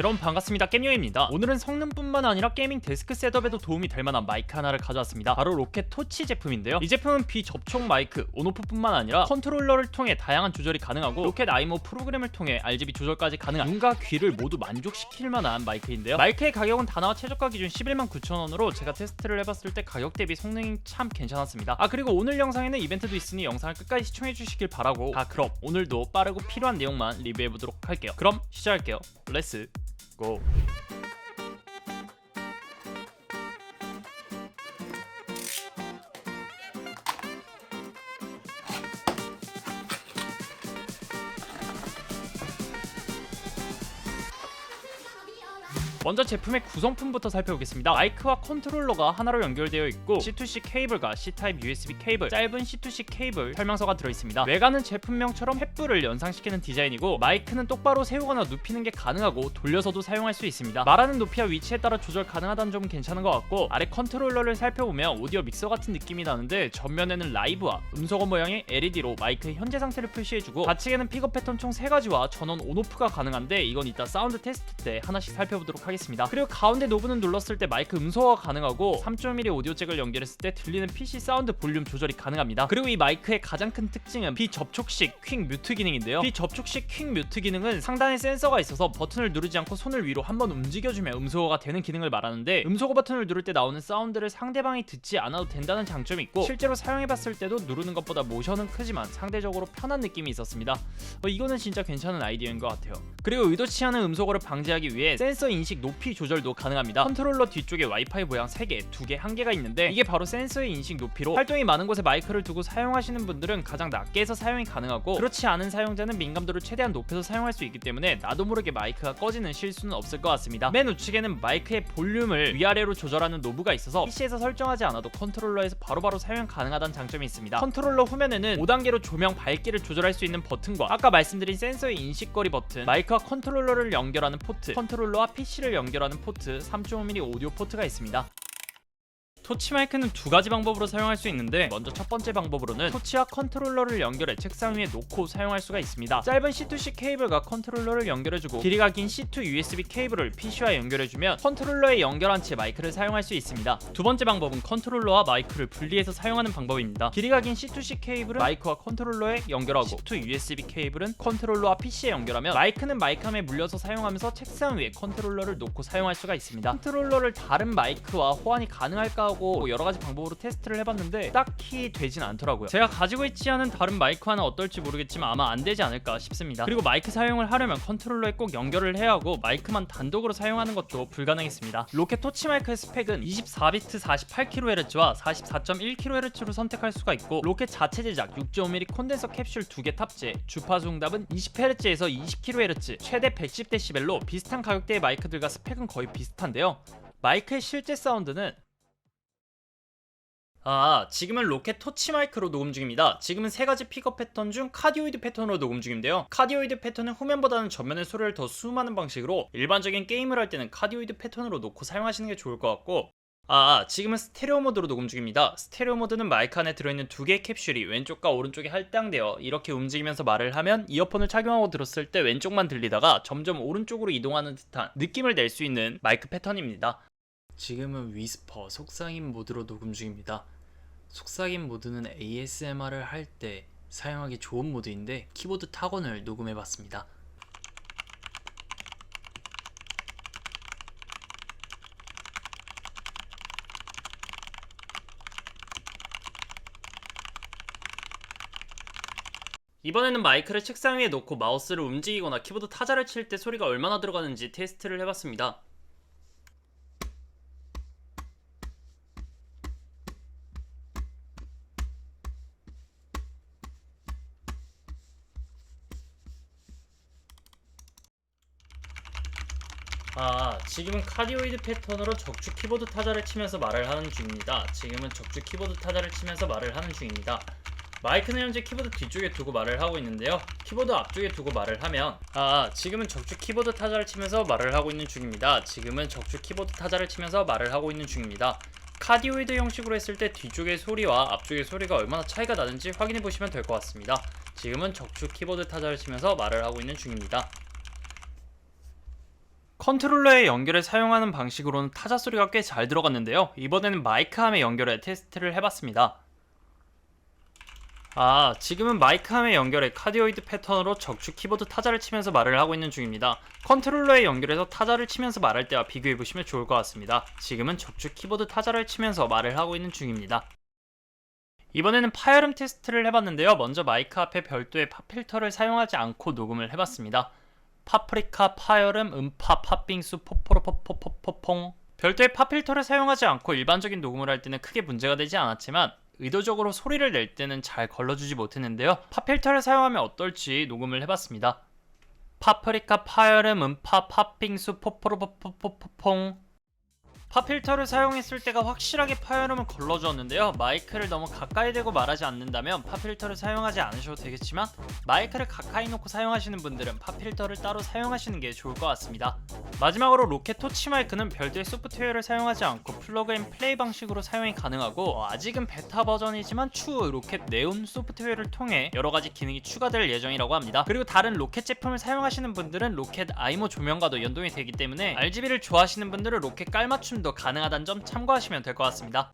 여러분 반갑습니다. 겜요입니다. 오늘은 성능뿐만 아니라 게이밍 데스크 셋업에도 도움이 될 만한 마이크 하나를 가져왔습니다. 바로 로켓 토치 제품인데요. 이 제품은 비접촉 마이크 온오프뿐만 아니라 컨트롤러를 통해 다양한 조절이 가능하고 로켓 아이모 프로그램을 통해 RGB 조절까지 가능한 눈과 귀를 모두 만족시킬 만한 마이크인데요. 마이크의 가격은 단화와 최저가 기준 11만 9천원으로 제가 테스트를 해봤을 때 가격 대비 성능이 참 괜찮았습니다. 아 그리고 오늘 영상에는 이벤트도 있으니 영상을 끝까지 시청해 주시길 바라고. 아 그럼 오늘도 빠르고 필요한 내용만 리뷰해 보도록 할게요. 그럼 시작할게요. 렛츠 고. 먼저 제품의 구성품부터 살펴보겠습니다. 마이크와 컨트롤러가 하나로 연결되어 있고 C2C 케이블과 C 타입 USB 케이블, 짧은 C2C 케이블 설명서가 들어있습니다. 외관은 제품명처럼 횃불을 연상시키는 디자인이고 마이크는 똑바로 세우거나 눕히는 게 가능하고 돌려서도 사용할 수 있습니다. 말하는 높이와 위치에 따라 조절 가능하다는 점은 괜찮은 것 같고 아래 컨트롤러를 살펴보면 오디오 믹서 같은 느낌이 나는데 전면에는 라이브와 음소거 모양의 LED로 마이크의 현재 상태를 표시해주고 좌측에는 픽업 패턴 총 3가지와 전원 온오프가 가능한데 이건 이따 사운드 테스트 때 하나씩 살펴보도록 하겠습니다. 그리고 가운데 노브는 눌렀을 때 마이크 음소거가 가능하고 3.1의 오디오 잭을 연결했을 때 들리는 PC 사운드 볼륨 조절이 가능합니다. 그리고 이 마이크의 가장 큰 특징은 비접촉식 퀵 뮤트 기능인데요. 비접촉식 퀵 뮤트 기능은 상단에 센서가 있어서 버튼을 누르지 않고 손을 위로 한번 움직여주면 음소거가 되는 기능을 말하는데 음소거 버튼을 누를 때 나오는 사운드를 상대방이 듣지 않아도 된다는 장점이 있고 실제로 사용해봤을 때도 누르는 것보다 모션은 크지만 상대적으로 편한 느낌이 있었습니다. 어, 이거는 진짜 괜찮은 아이디어인 것 같아요. 그리고 의도치 않은 음소거를 방지하기 위해 센서 인식 높이 조절도 가능합니다. 컨트롤러 뒤쪽에 와이파이 모양 3개, 2개, 1개가 있는데 이게 바로 센서의 인식 높이로 활동이 많은 곳에 마이크를 두고 사용하시는 분들은 가장 낮게 해서 사용이 가능하고 그렇지 않은 사용자는 민감도를 최대한 높여서 사용할 수 있기 때문에 나도 모르게 마이크가 꺼지는 실수는 없을 것 같습니다. 맨 우측에는 마이크의 볼륨을 위아래로 조절하는 노브가 있어서 PC에서 설정하지 않아도 컨트롤러에서 바로바로 사용 가능하다는 장점이 있습니다. 컨트롤러 후면에는 5단계로 조명 밝기를 조절할 수 있는 버튼과 아까 말씀드린 센서의 인식거리 버튼, 마이크와 컨트롤러를 연결하는 포트, 컨트롤러와 PC를 연결하는 포트, 3.5mm 오디오 포트가 있습니다. 토치 마이크는 두 가지 방법으로 사용할 수 있는데 먼저 첫 번째 방법으로는 토치와 컨트롤러를 연결해 책상 위에 놓고 사용할 수가 있습니다. 짧은 C2C 케이블과 컨트롤러를 연결해주고 길이가 긴 C2 USB 케이블을 PC와 연결해주면 컨트롤러에 연결한 채 마이크를 사용할 수 있습니다. 두 번째 방법은 컨트롤러와 마이크를 분리해서 사용하는 방법입니다. 길이가 긴 C2C 케이블은 마이크와 컨트롤러에 연결하고 C2 USB 케이블은 컨트롤러와 PC에 연결하면 마이크는 마이크함에 물려서 사용하면서 책상 위에 컨트롤러를 놓고 사용할 수가 있습니다. 컨트롤러를 다른 마이크와 호환이 가능할까 하고 여러 가지 방법으로 테스트를 해봤는데 딱히 되진 않더라고요. 제가 가지고 있지 않은 다른 마이크와는 어떨지 모르겠지만 아마 안 되지 않을까 싶습니다. 그리고 마이크 사용을 하려면 컨트롤러에 꼭 연결을 해야 하고 마이크만 단독으로 사용하는 것도 불가능했습니다. 로켓 토치 마이크의 스펙은 24비트 48kHz와 44.1kHz로 선택할 수가 있고 로켓 자체 제작 6.5mm 콘덴서 캡슐 2개 탑재 주파수 응답은 20Hz에서 20kHz 최대 110dB로 비슷한 가격대의 마이크들과 스펙은 거의 비슷한데요. 마이크의 실제 사운드는 아, 지금은 로켓 토치 마이크로 녹음 중입니다. 지금은 세 가지 픽업 패턴 중 카디오이드 패턴으로 녹음 중인데요. 카디오이드 패턴은 후면보다는 전면의 소리를 더 수음하는 방식으로 일반적인 게임을 할 때는 카디오이드 패턴으로 놓고 사용하시는 게 좋을 것 같고 아, 지금은 스테레오 모드로 녹음 중입니다. 스테레오 모드는 마이크 안에 들어있는 두 개의 캡슐이 왼쪽과 오른쪽에 할당되어 이렇게 움직이면서 말을 하면 이어폰을 착용하고 들었을 때 왼쪽만 들리다가 점점 오른쪽으로 이동하는 듯한 느낌을 낼 수 있는 마이크 패턴입니다. 지금은 위스퍼 속삭임 모드로 녹음 중입니다. 속삭임 모드는 ASMR을 할 때 사용하기 좋은 모드인데 키보드 타건을 녹음해 봤습니다. 이번에는 마이크를 책상 위에 놓고 마우스를 움직이거나 키보드 타자를 칠 때 소리가 얼마나 들어가는지 테스트를 해봤습니다. 아, 지금은 카디오이드 패턴으로 적축 키보드 타자를 치면서 말을 하는 중입니다. 지금은 적축 키보드 타자를 치면서 말을 하는 중입니다. 마이크는 현재 키보드 뒤쪽에 두고 말을 하고 있는데요. 키보드 앞쪽에 두고 말을 하면 아, 지금은 적축 키보드 타자를 치면서 말을 하고 있는 중입니다. 지금은 적축 키보드 타자를 치면서 말을 하고 있는 중입니다. 카디오이드 형식으로 했을 때 뒤쪽의 소리와 앞쪽의 소리가 얼마나 차이가 나는지 확인해 보시면 될 것 같습니다. 지금은 적축 키보드 타자를 치면서 말을 하고 있는 중입니다. 컨트롤러의 연결에 사용하는 방식으로는 타자 소리가 꽤 잘 들어갔는데요. 이번에는 마이크함에 연결해 테스트를 해봤습니다. 아, 지금은 마이크함에 연결해 카디오이드 패턴으로 적축 키보드 타자를 치면서 말을 하고 있는 중입니다. 컨트롤러에 연결해서 타자를 치면서 말할 때와 비교해 보시면 좋을 것 같습니다. 지금은 적축 키보드 타자를 치면서 말을 하고 있는 중입니다. 이번에는 파열음 테스트를 해봤는데요. 먼저 마이크 앞에 별도의 팝 필터를 사용하지 않고 녹음을 해봤습니다. 파프리카, 파열음, 음파, 팥빙수, 포포로 포포포퐁 별도의 팝 필터를 사용하지 않고 일반적인 녹음을 할 때는 크게 문제가 되지 않았지만 의도적으로 소리를 낼 때는 잘 걸러주지 못했는데요. 팝 필터를 사용하면 어떨지 녹음을 해봤습니다. 파프리카, 파열음, 음파, 팥빙수, 포포로 포포포퐁 팝 필터를 사용했을 때가 확실하게 파열음을 걸러주었는데요. 마이크를 너무 가까이 대고 말하지 않는다면 팝 필터를 사용하지 않으셔도 되겠지만 마이크를 가까이 놓고 사용하시는 분들은 팝 필터를 따로 사용하시는 게 좋을 것 같습니다. 마지막으로 로켓 토치 마이크는 별도의 소프트웨어를 사용하지 않고 플러그 인 플레이 방식으로 사용이 가능하고 어, 아직은 베타 버전이지만 추후 로켓 네온 소프트웨어를 통해 여러 가지 기능이 추가될 예정이라고 합니다. 그리고 다른 로켓 제품을 사용하시는 분들은 로켓 아이모 조명과도 연동이 되기 때문에 RGB를 좋아하시는 분들은 로켓 깔맞춤 도 가능하다는 점 참고하시면 될 것 같습니다.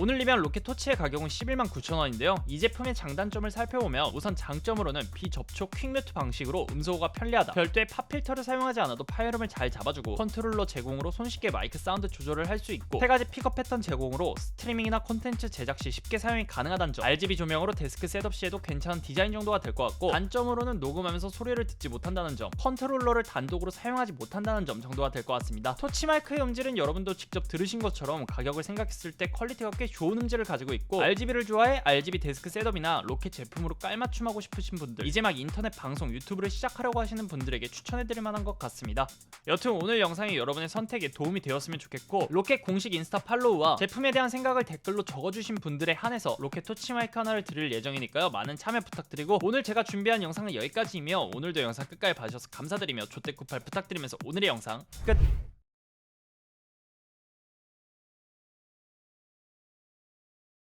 오늘 리뷰한 로켓 토치의 가격은 11만 9천원인데요. 이 제품의 장단점을 살펴보면 우선 장점으로는 비접촉 퀵뮤트 방식으로 음소거가 편리하다. 별도의 팝 필터를 사용하지 않아도 파열음을 잘 잡아주고 컨트롤러 제공으로 손쉽게 마이크 사운드 조절을 할 수 있고 세 가지 픽업 패턴 제공으로 스트리밍이나 콘텐츠 제작 시 쉽게 사용이 가능하다는 점. RGB 조명으로 데스크 셋업 시에도 괜찮은 디자인 정도가 될 것 같고 단점으로는 녹음하면서 소리를 듣지 못한다는 점, 컨트롤러를 단독으로 사용하지 못한다는 점 정도가 될 것 같습니다. 토치 마이크의 음질은 여러분도 직접 들으신 것처럼 가격을 생각했을 때 퀄리티가 꽤 좋은 음질을 가지고 있고 RGB를 좋아해 RGB 데스크 셋업이나 로켓 제품으로 깔맞춤하고 싶으신 분들 이제 막 인터넷 방송 유튜브를 시작하려고 하시는 분들에게 추천해드릴 만한 것 같습니다. 여튼 오늘 영상이 여러분의 선택에 도움이 되었으면 좋겠고 로켓 공식 인스타 팔로우와 제품에 대한 생각을 댓글로 적어주신 분들에 한해서 로켓 토치 마이크 하나를 드릴 예정이니까요. 많은 참여 부탁드리고 오늘 제가 준비한 영상은 여기까지이며 오늘도 영상 끝까지 봐주셔서 감사드리며 조떼쿠팔 부탁드리면서 오늘의 영상 끝